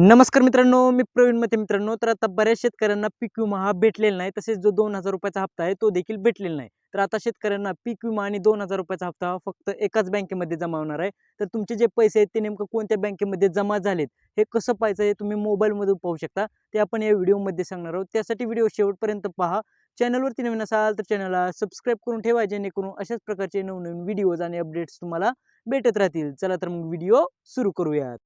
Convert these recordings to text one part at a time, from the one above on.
नमस्कार मित्रांनो मी प्रवीण मते मित्रांनो. तर आता बऱ्याच शेतकऱ्यांना पीक विमा हा भेटलेला नाही. तसेच जो दोन हजार रुपयाचा हप्ता आहे तो देखील भेटलेला नाही. तर आता शेतकऱ्यांना पीक विमा आणि दोन हजार रुपयाचा हप्ता हा फक्त एकाच बँकेमध्ये जमा होणार आहे. तर तुमचे जे पैसे आहेत ते नेमकं कोणत्या बँकेमध्ये जमा झालेत हे कसं पाहायचं हे तुम्ही मोबाईलमधून पाहू शकता. ते आपण या व्हिडिओमध्ये सांगणार आहोत. त्यासाठी व्हिडिओ शेवटपर्यंत पहा. चॅनलवरती नवीन असाल तर चॅनलला सबस्क्राईब करून ठेवा जेणेकरून अशाच प्रकारचे नवनवीन व्हिडिओज आणि अपडेट्स तुम्हाला भेटत राहतील. चला तर मग व्हिडिओ सुरू करूयात.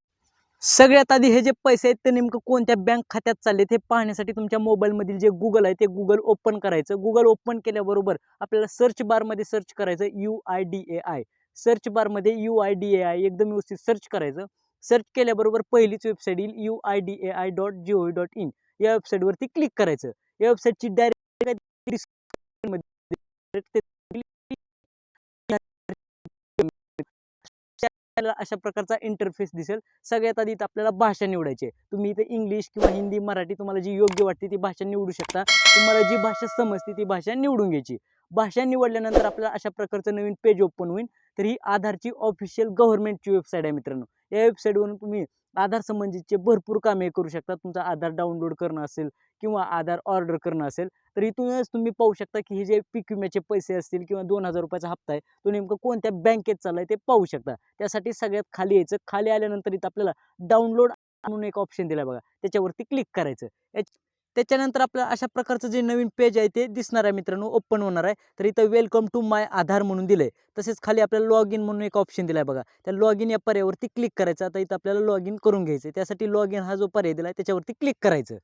सगळ्यात आधी हे जे पैसे आहेत ते नेमकं कोणत्या बँक खात्यात चालले हे पाहण्यासाठी तुमच्या मोबाईलमधील जे गुगल आहे ते गुगल ओपन करायचं. गुगल ओपन केल्याबरोबर आपल्याला सर्च बारमध्ये सर्च करायचं U I D A I search बारमध्ये U I D A I एकदम व्यवस्थित सर्च करायचं. सर्च केल्याबरोबर पहिलीच वेबसाईट येईल U I D A I dot G O dot in या वेबसाईटवरती क्लिक करायचं. या वेबसाईटची डायरेक्ट अशा प्रकारचा इंटरफेस दिसेल. सगळ्यात आधी इथं आपल्याला भाषा निवडायची आहे. तुम्ही इथे इंग्लिश किंवा हिंदी मराठी तुम्हाला जी योग्य वाटते ती भाषा निवडू शकता. तुम्हाला जी भाषा समजते ती भाषा निवडून घ्यायची. भाषा निवडल्यानंतर आपल्याला अशा प्रकारचं नवीन पेज ओपन होईल. तर ही आधारची ऑफिशियल गव्हर्नमेंटची वेबसाईट आहे मित्रांनो. या वेबसाईटवरून तुम्ही आधार संबंधीचे भरपूर कामे करू शकता. तुमचा आधार डाउनलोड करणं असेल किंवा आधार ऑर्डर करणं असेल तर इथूनच तुम्ही पाहू शकता की हे जे पीक विम्याचे पैसे असतील किंवा दोन हजार रुपयाचा हप्ता आहे तो नेमकं कोणत्या बँकेत चाललाय ते पाहू शकता. त्यासाठी सगळ्यात खाली यायचं खाली आल्यानंतर इथं आपल्याला डाउनलोड म्हणून एक ऑप्शन दिला बघा. त्याच्यावरती क्लिक करायचं. याच- त्याच्यानंतर आपल्याला अशा प्रकारचं जे नवीन पेज आहे ते दिसणार आहे मित्रांनो ओपन होणार आहे. तर इथं वेलकम टू माय आधार म्हणून दिलं आहे तसेच खाली आपल्याला लॉग इन म्हणून एक ऑप्शन दिलाय बघा. त्या लॉग इन या पर्यायावरती क्लिक करायचं. आता इथं आपल्याला लॉग इन करून घ्यायचं त्यासाठी लॉग इन हा जो पर्याय दिलाय त्याच्यावरती क्लिक करायचं.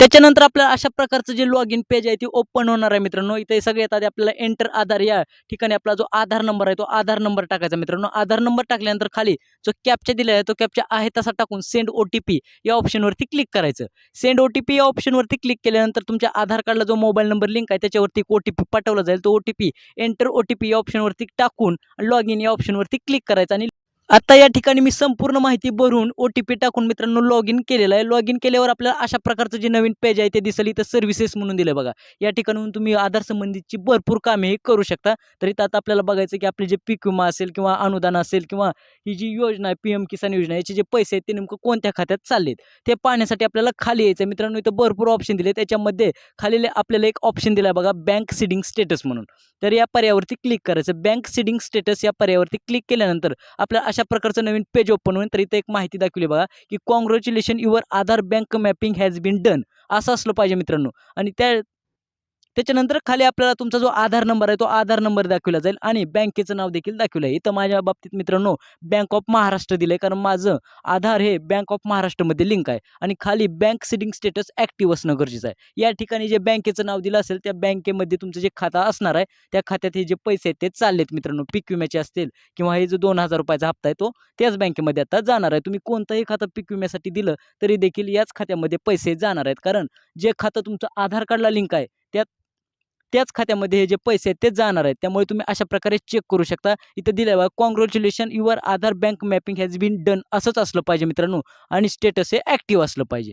त्याच्यानंतर आपल्याला अशा प्रकारचं जे लॉग इन पेज आहे ती ओपन होणार आहे मित्रांनो. इथे सगळ्यात आधी आपल्याला एंटर आधार या ठिकाणी आपला जो आधार नंबर आहे तो आधार नंबर टाकायचा मित्रांनो. आधार नंबर टाकल्यानंतर खाली जो कॅपचा दिला आहे तो कॅपचा आहे तसा टाकून सेंड ओ टी पी या ऑप्शनवरती क्लिक करायचं. सेंड ओ टी पी या ऑप्शनवरती क्लिक केल्यानंतर तुमच्या आधार कार्डला जो मोबाईल नंबर लिंक आहे त्याच्यावरती ओ टी पी पाठवला जाईल. तो O T P enter O T P या ऑप्शनवरती टाकून लॉग इन या ऑप्शनवरती क्लिक करायचं आणि आता या ठिकाणी मी संपूर्ण माहिती भरून ओ टी पी टाकून मित्रांनो लॉग इन केलेलं आहे. लॉग इन केल्यावर आपल्याला अशा प्रकारचं जे नवीन पेज आहे ते दिसेल. इथं सर्व्हिसेस म्हणून दिलं बघा. या ठिकाणून तुम्ही आधार संबंधीची भरपूर कामे करू शकता. तर इथं आता आपल्याला बघायचं की आपले जे पीक विमा असेल किंवा अनुदान असेल किंवा ही जी योजना आहे पी एम किसान योजना याचे जे पैसे आहेत ते नेमकं कोणत्या खात्यात चाललेत? ते पाहण्यासाठी आपल्याला खाली यायचं आहे. मित्रांनो इथं भरपूर ऑप्शन दिले त्याच्यामध्ये खाली आपल्याला एक ऑप्शन दिला आहे बघा बँक सिडिंग स्टेटस म्हणून. तर या पर्यायावरती क्लिक करायचं. बँक सिडिंग स्टेटस या पर्यायावरती क्लिक केल्यानंतर आपल्याला अशा प्रकारचं नवीन पेज ओपन होईल तर इथं एक माहिती दाखवली बघा की congratulation your Aadhaar bank mapping has been done असं असलं पाहिजे मित्रांनो. आणि त्या त्याच्यानंतर खाली आपल्याला तुमचा जो आधार नंबर आहे तो आधार नंबर दाखवला जाईल आणि बँकेचं नाव देखील दाखवलं आहे. इथं माझ्या बाबतीत मित्रांनो बँक ऑफ महाराष्ट्र दिलं आहे कारण माझं आधार हे बँक ऑफ महाराष्ट्रमध्ये लिंक आहे आणि खाली बँक सिटिंग स्टेटस ॲक्टिव्ह असणं गरजेचं आहे. या ठिकाणी जे बँकेचं नाव दिलं असेल त्या बँकेमध्ये तुमचं जे खातं असणार आहे त्या खात्यात हे जे पैसे आहेत ते चाललेत मित्रांनो. पीक विम्याचे असतील किंवा हे जो दोन हजार रुपयाचा हप्ता आहे तो त्याच बँकेमध्ये आता जाणार आहे. तुम्ही कोणतंही खातं पीक विम्यासाठी दिलं तरी देखील याच खात्यामध्ये पैसे जाणार आहेत. कारण जे खातं तुमचं आधार कार्डला लिंक आहे त्यात त्याच खात्यामध्ये हे जे पैसे आहेत ते जाणार आहेत. त्यामुळे तुम्ही अशा प्रकारे चेक करू शकता. इथं दिलं आहे congratulation your Aadhaar bank mapping has been done असंच असलं पाहिजे मित्रांनो. आणि स्टेटस हे ॲक्टिव्ह असलं पाहिजे.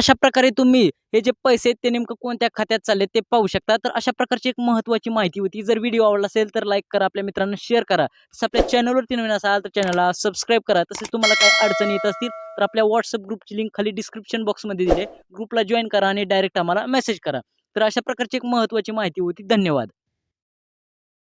अशा प्रकारे तुम्ही हे जे पैसे आहेत ते नेमकं कोणत्या खात्यात चालले ते पाहू शकता. तर अशा प्रकारची एक महत्त्वाची माहिती होती. जर व्हिडिओ आवडला असेल तर लाईक करा. आपल्या मित्रांना शेअर करा. तसं आपल्या चॅनलवरती नवीन असाल तर चॅनलला सबस्क्राईब करा. तसेच तुम्हाला काही अडचणी येत असतील तर आपल्या व्हॉट्सअप ग्रुपची लिंक खाली डिस्क्रिप्शन बॉक्समध्ये दिली ग्रुपला जॉईन करा आणि डायरेक्ट आम्हाला मेसेज करा. तर अशा प्रकारची एक महत्त्वाची माहिती होती. धन्यवाद.